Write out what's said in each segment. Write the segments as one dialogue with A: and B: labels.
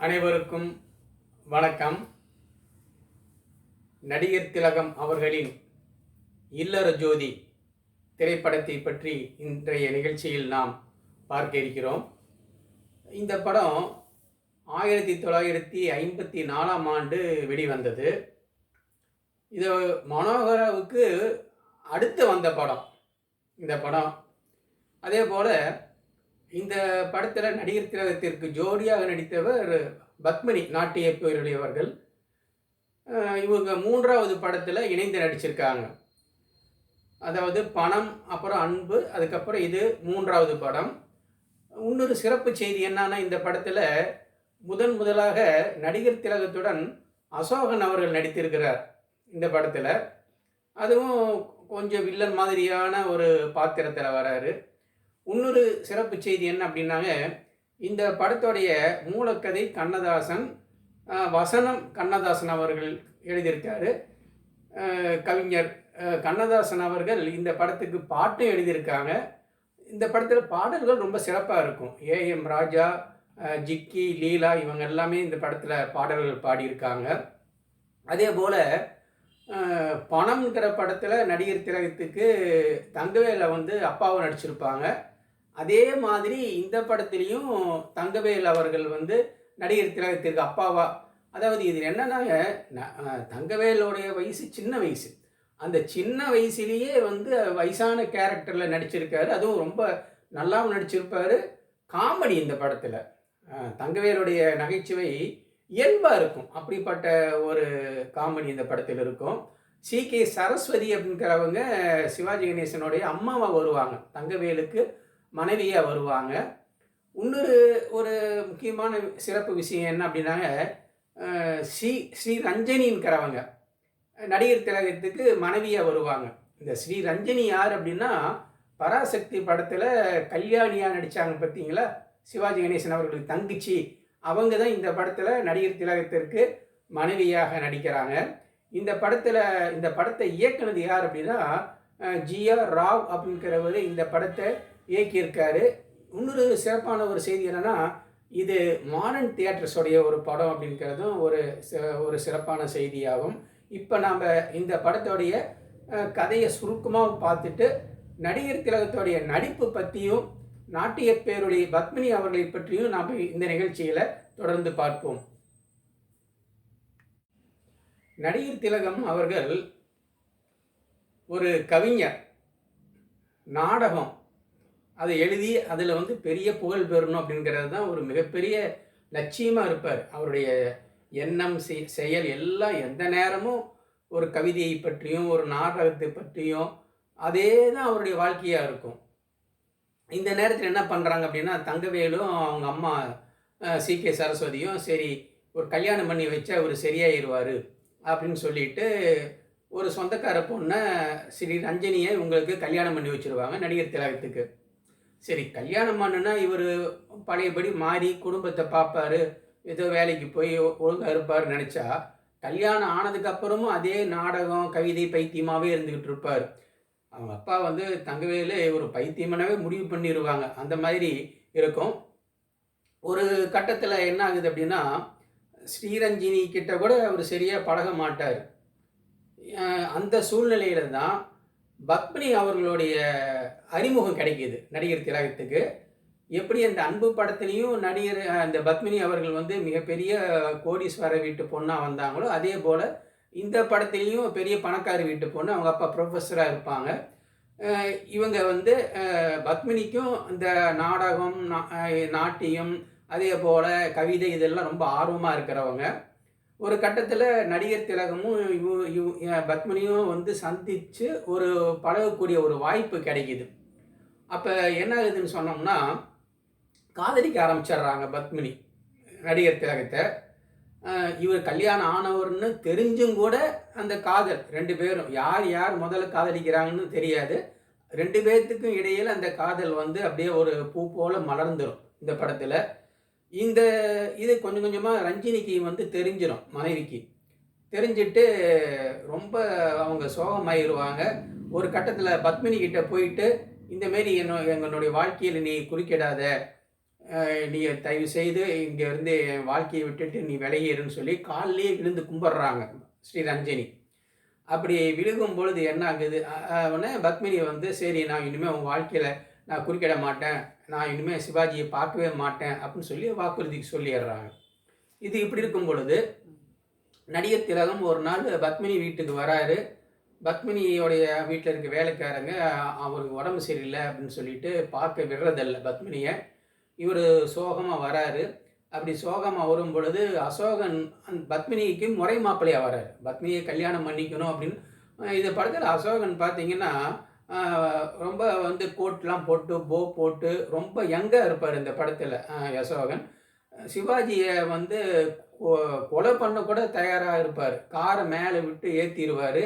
A: அனைவருக்கும் வணக்கம். நடிகர் திலகம் அவர்களின் இல்லற ஜோதி திரைப்படத்தை பற்றி இன்றைய நிகழ்ச்சியில் நாம் பார்க்க இருக்கிறோம். இந்த படம் ஆயிரத்தி தொள்ளாயிரத்தி ஐம்பத்தி நாலாம் ஆண்டு வெளிவந்தது. இது மனோகராவுக்கு அடுத்து வந்த படம். இந்த படம். அதே போல் இந்த படத்தில் நடிகர் திலகத்திற்கு ஜோடியாக நடித்தவர் பத்மினி நாட்டிய பேருடையவர்கள் இவங்க மூன்றாவது படத்தில் இணைந்து நடிச்சிருக்காங்க. அதாவது பணம் அப்புறம் அன்பு அதுக்கப்புறம் இது மூன்றாவது படம். இன்னொரு சிறப்பு செய்தி என்னன்னா இந்த படத்தில் முதன் முதலாக நடிகர் திலகத்துடன் அசோகன் அவர்கள் நடித்திருக்கிறார் இந்த படத்தில். அதுவும் கொஞ்சம் வில்லன் மாதிரியான ஒரு பாத்திரத்தில் வராரு. இன்னொரு சிறப்பு செய்தி என்ன அப்படின்னாங்க இந்த படத்துடைய மூலக்கதை கண்ணதாசன் வசனம் கண்ணதாசன் அவர்கள் எழுதியிருக்காரு. கவிஞர் கண்ணதாசன் அவர்கள் இந்த படத்துக்கு பாட்டும் எழுதியிருக்காங்க. இந்த படத்தில் பாடல்கள் ரொம்ப சிறப்பாக இருக்கும். ஏஎம் ராஜா ஜிக்கி லீலா இவங்க எல்லாமே இந்த படத்தில் பாடல்கள் பாடியிருக்காங்க. அதே போல் பணம்ங்கிற படத்தில் நடிகர் திலகத்துக்கு தங்கவேல வந்து அப்பாவை நடிச்சிருப்பாங்க. அதே மாதிரி இந்த படத்துலேயும் தங்கவேல் அவர்கள் வந்து நடிகர் திலகத்திற்கு அப்பாவா? அதாவது இது என்னன்னாங்க ந- தங்கவேலுடைய வயசு சின்ன வயசு. அந்த சின்ன வயசுலேயே வந்து வயசான கேரக்டரில் நடிச்சிருக்காரு. அதுவும் ரொம்ப நல்லாவும் நடிச்சிருப்பார். காமெடி இந்த படத்தில். தங்கவேலுடைய நகைச்சுவை இயல்பாக இருக்கும். அப்படிப்பட்ட ஒரு காமெடி இந்த படத்தில் இருக்கும். சி. கே. சரஸ்வதி அப்படிங்கிறவங்க சிவாஜி கணேசனுடைய அம்மாவாக வருவாங்க தங்கவேலுக்கு. மனைவியாக வருவாங்க. இன்னொரு ஒரு முக்கியமான சிறப்பு விஷயம் என்ன அப்படின்னாங்க ஸ்ரீ ஸ்ரீ ரஞ்சனிங்கிறவங்க. நடிகர் திலகத்துக்கு மனைவியாக வருவாங்க. இந்த ஸ்ரீ ரஞ்சனி யார் அப்படின்னா பராசக்தி படத்தில் கல்யாணியாக நடித்தாங்க பார்த்தீங்களா? சிவாஜி கணேசன் அவர்களுக்கு தங்கச்சி. அவங்க தான் இந்த படத்தில் நடிகர் திலகத்திற்கு மனைவியாக நடிக்கிறாங்க. இந்த படத்தில் இந்த படத்தை இயக்குனது யார் அப்படின்னா ஜிஆர் ராவ் அப்படிங்கிறவர் இந்த படத்தை இயக்கியிருக்காரு. இன்னொரு சிறப்பான ஒரு செய்தி என்னென்னா இது மாடர்ன் தியேட்டர்ஸோடைய ஒரு படம் அப்படிங்கிறதும் ஒரு ஒரு சிறப்பான செய்தியாகும். இப்போ நாம் இந்த படத்தோடைய கதையை சுருக்கமாக பார்த்துட்டு நடிகர் திலகத்தோடைய நடிப்பு பற்றியும் நாட்டிய பேருடைய பத்மினி அவர்களை பற்றியும் நாம் இந்த நிகழ்ச்சியில் தொடர்ந்து பார்ப்போம். நடிகர் திலகம் அவர்கள் ஒரு கவிஞர் நாடகம் அதை எழுதி அதில் வந்து பெரிய புகழ் பெறணும் அப்படிங்கிறது தான் ஒரு மிகப்பெரிய லட்சியமாக இருப்பார். அவருடைய எண்ணம் செய்- செயல் எல்லாம் எந்த நேரமும் ஒரு கவிதையை பற்றியும் ஒரு நாடகத்தை பற்றியும் அதே தான் அவருடைய வாழ்க்கையாக இருக்கும். இந்த நேரத்தில் என்ன பண்ணுறாங்க அப்படின்னா தங்கவேலும் அவங்க அம்மா சி. கே. சரஸ்வதியும் சரி ஒரு கல்யாணம் பண்ணி வச்சா அவர் சரியாயிருவார் அப்படின்னு சொல்லிட்டு ஒரு சொந்தக்கார பொண்ணை ஸ்ரீ ரஞ்சனியை உங்களுக்கு கல்யாணம் பண்ணி வச்சிருவாங்க நடிகர் திலகத்துக்கு. சரி கல்யாணம் பண்ணுனா இவர் பழையபடி மாறி குடும்பத்தை பார்ப்பாரு ஏதோ வேலைக்கு போய் ஒழுங்காக இருப்பார் நினச்சா கல்யாணம் ஆனதுக்கு அப்புறமும் அதே நாடகம் கவிதை பைத்தியமாகவே இருந்துக்கிட்டு இருப்பார். அவங்க அப்பா வந்து தங்கவேலு ஒரு பைத்தியமானவே முடிவு பண்ணிடுவாங்க அந்த மாதிரி இருக்கும். ஒரு கட்டத்தில் என்ன ஆகுது அப்படின்னா ஸ்ரீரஞ்சினி கிட்ட கூட அவர் சரியாக பழக மாட்டார். அந்த சூழ்நிலையில தான் பத்மினி அவர்களுடைய அறிமுகம் கிடைக்கிது நடிகர் திலகத்துக்கு. எப்படி அந்த அன்பு படத்துலேயும் நடிகர் அந்த பத்மினி அவர்கள் வந்து மிகப்பெரிய கோடீஸ்வர வீட்டு பொண்ணாக வந்தாங்களோ அதே போல் இந்த படத்துலேயும் பெரிய பணக்கார வீட்டு பொண்ணு அவங்க அப்பா ப்ரொஃபஸராக இருப்பாங்க. இவங்க வந்து பத்மினிக்கும் இந்த நாடகம் நாட்டியம் அதே போல் கவிதை இதெல்லாம் ரொம்ப ஆர்வமாக இருக்கிறவங்க. ஒரு கட்டத்தில் நடிகர் திலகமும் இவ பத்மினியும் வந்து சந்தித்து ஒரு பழகக்கூடிய ஒரு வாய்ப்பு கிடைக்குது. அப்போ என்ன ஆகுதுன்னு சொன்னோம்னா காதலிக்க ஆரம்பிச்சிடுறாங்க பத்மினி நடிகர் திலகத்தை. இவர் கல்யாணம் ஆனவர்னு தெரிஞ்சும் கூட அந்த காதல் ரெண்டு பேரும் யார் யார் முதல்ல காதலிக்கிறாங்கன்னு தெரியாது. ரெண்டு பேர்த்துக்கும் இடையில் அந்த காதல் வந்து அப்படியே ஒரு பூ போல் மலர்ந்துடும் இந்த படத்தில். இந்த இது கொஞ்சம் கொஞ்சமாக ரஞ்சினிக்கு வந்து தெரிஞ்சிடும் மனைவிக்கு. தெரிஞ்சிட்டு ரொம்ப அவங்க சோகமாயிருவாங்க. ஒரு கட்டத்தில் பத்மினி கிட்ட போயிட்டு இந்த மாரி என்ன எங்களுடைய வாழ்க்கையில் நீ குறுக்கிடாத. நீ தயவு செய்து இங்கேருந்து என் வாழ்க்கையை விட்டுட்டு நீ விலகிருன்னு சொல்லி காலிலே விழுந்து கும்பிட்றாங்க ஸ்ரீ ரஞ்சினி. அப்படி விழுகும் பொழுது என்ன ஆகுது? உடனே பத்மினி வந்து சரி நான் இனிமேல் உன் வாழ்க்கையில் நான் குறுக்கிட மாட்டேன். நான் இனிமேல் சிவாஜியை பார்க்கவே மாட்டேன் அப்படின்னு சொல்லி வாக்குறுதிக்கு சொல்லிடுறாங்க. இது இப்படி இருக்கும் பொழுது நடிகர் திலகம் ஒரு நாள் பத்மினி வீட்டுக்கு வராரு. பத்மினியோடைய வீட்டில் இருக்க வேலைக்காரங்க அவருக்கு உடம்பு சரியில்லை அப்படின்னு சொல்லிட்டு பார்க்க விடுறதில்ல பத்மினியை. இவர் சோகமாக வராரு. அப்படி சோகமாக வரும் பொழுது அசோகன் அந்த பத்மினிக்கு முறை மாப்பிள்ளையாக வராரு. பத்மினியை கல்யாணம் பண்ணிக்கணும் அப்படின்னு இந்த படத்தில் அசோகன் பார்த்தீங்கன்னா ரொம்ப வந்து கோட்லாம் போட்டு போ போட்டு ரொம்ப யங்காக இருப்பார் இந்த படத்தில் யசோகன். சிவாஜியை வந்து கொலை பண்ண கூட தயாராக இருப்பார். காரை மேலே விட்டு ஏற்றிடுவார்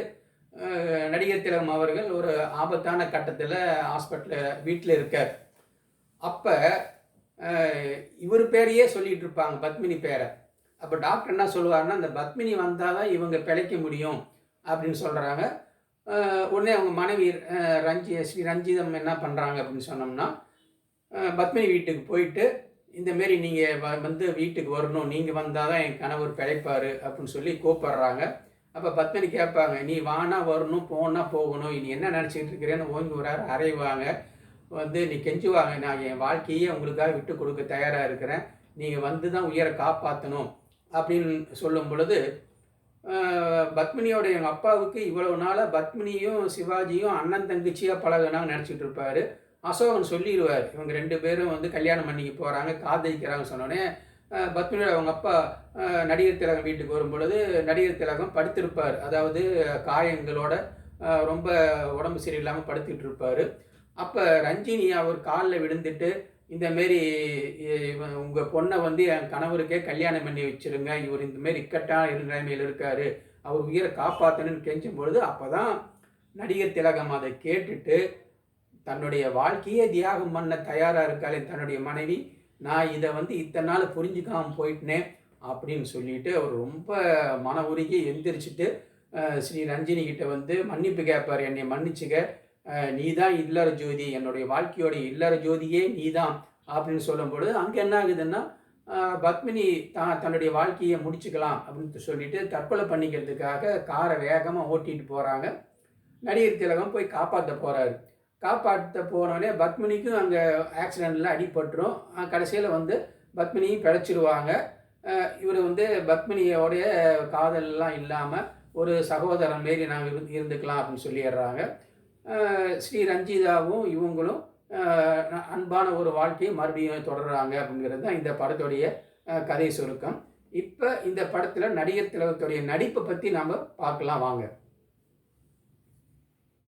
A: நடிகர் திலகம் அவர்கள் ஒரு ஆபத்தான கட்டத்தில் ஹாஸ்பிட்டலில் வீட்டில் இருக்கார். அப்போ இவர் பேரையே சொல்லிகிட்டு இருப்பாங்க பத்மினி பேரை. அப்போ டாக்டர் என்ன சொல்லுவார்னா அந்த பத்மினி வந்தால் தான் இவங்க பிழைக்க முடியும் அப்படின்னு சொல்கிறாங்க உடனே அவங்க மனைவி ரஞ்சி ஸ்ரீ ரஞ்சிதம் என்ன பண்ணுறாங்க அப்படின்னு சொன்னோம்னா பத்மினி வீட்டுக்கு போயிட்டு இந்தமாரி நீங்கள் வந்து வீட்டுக்கு வரணும் நீங்கள் வந்தால் தான் என் கணவர் பிழைப்பார் அப்படின்னு சொல்லி கூப்பிட்றாங்க. அப்போ பத்மினி கேட்பாங்க நீ வானா வரணும் போனால் போகணும் நீ என்ன நினச்சிக்கிட்டு இருக்கிறேன்னு ஓங்கி வராரு அறைவாங்க. வந்து நீ கெஞ்சுவாங்க நான் என் வாழ்க்கையே உங்களுக்காக விட்டு கொடுக்க தயாராக இருக்கிறேன். நீங்கள் வந்து தான் உயிரை காப்பாற்றணும் அப்படின்னு சொல்லும் பொழுது பத்மினியோட எங்கள் அப்பாவுக்கு இவ்வளவு நாளாக பத்மினியும் சிவாஜியும் அண்ணன் தங்கச்சியாக பழகுனாங்க நினச்சிட்டு இருப்பார். அசோகன் சொல்லிடுவார் இவங்க ரெண்டு பேரும் வந்து கல்யாணம் பண்ணிக்க போகிறாங்க காதலிக்கிறாங்கன்னு சொன்னோடனே பத்மினியோட அவங்க அப்பா நடிகர் திலகம் வீட்டுக்கு வரும்பொழுது நடிகர் திலகம் படுத்திருப்பார். அதாவது காயங்களோட ரொம்ப உடம்பு சரியில்லாமல் படுத்துக்கிட்டு இருப்பார். அப்போ ரஞ்சினி அவர் காலில் விழுந்துட்டு இந்த மாரி இவன் உங்கள் பொண்ணை வந்து என் கணவருக்கே கல்யாணம் பண்ணி வச்சிருங்க. இவர் இந்த மாரி இக்கட்டான நிலைமையில் இருக்கார். அவர் உயிரை காப்பாற்றணும்னு கெஞ்சும் பொழுது அப்போ தான் நடிகர் திலகம் அதை கேட்டுட்டு தன்னுடைய வாழ்க்கையே தியாகம் பண்ண தயாராக இருக்காளே தன்னுடைய மனைவி. நான் இதை வந்து இத்தனை நாள் புரிஞ்சுக்காமல் போயிட்டேன் அப்படின்னு சொல்லிட்டு அவர் ரொம்ப மன உருகி எந்திரிச்சிட்டு ஸ்ரீ ரஞ்சினி கிட்ட வந்து மன்னிப்பு கேட்பார் என்னை மன்னிச்சுக்க. நீ தான் இல்லற ஜோதி. என்னுடைய வாழ்க்கையோட இல்லற ஜோதியே நீ தான் அப்படின்னு சொல்லும் பொழுது அங்கே என்ன ஆகுதுன்னா பத்மினி தான் தன்னுடைய வாழ்க்கையை முடிச்சுக்கலாம் அப்படின்னு சொல்லிட்டு தற்கொலை பண்ணிக்கிறதுக்காக காரை வேகமாக ஓட்டிட்டு போகிறாங்க நடிகர் திலகம் போய் காப்பாற்ற போகிறாரு காப்பாற்ற போனோடனே பத்மினிக்கும் அங்கே ஆக்சிடெண்ட்டில் அடிபட்டுரும். கடைசியில் வந்து பத்மினியும் பிழைச்சிருவாங்க. இவர் வந்து பத்மினியோடைய காதல்லாம் இல்லாமல் ஒரு சகோதரன் மாரி நாங்கள் இருந்து இருந்துக்கலாம் அப்படின்னு சொல்லிடுறாங்க. ஸ்ரீ ரஞ்சிதாவும் இவங்களும் அன்பான ஒரு வாழ்க்கையை மறுபடியும் தொடர்கிறாங்க அப்படிங்கிறது தான் இந்த படத்துடைய கதை சுருக்கம். இப்போ இந்த படத்தில் நடிகர் திலகத்துடைய நடிப்பை பற்றி நாம் பார்க்கலாம் வாங்க.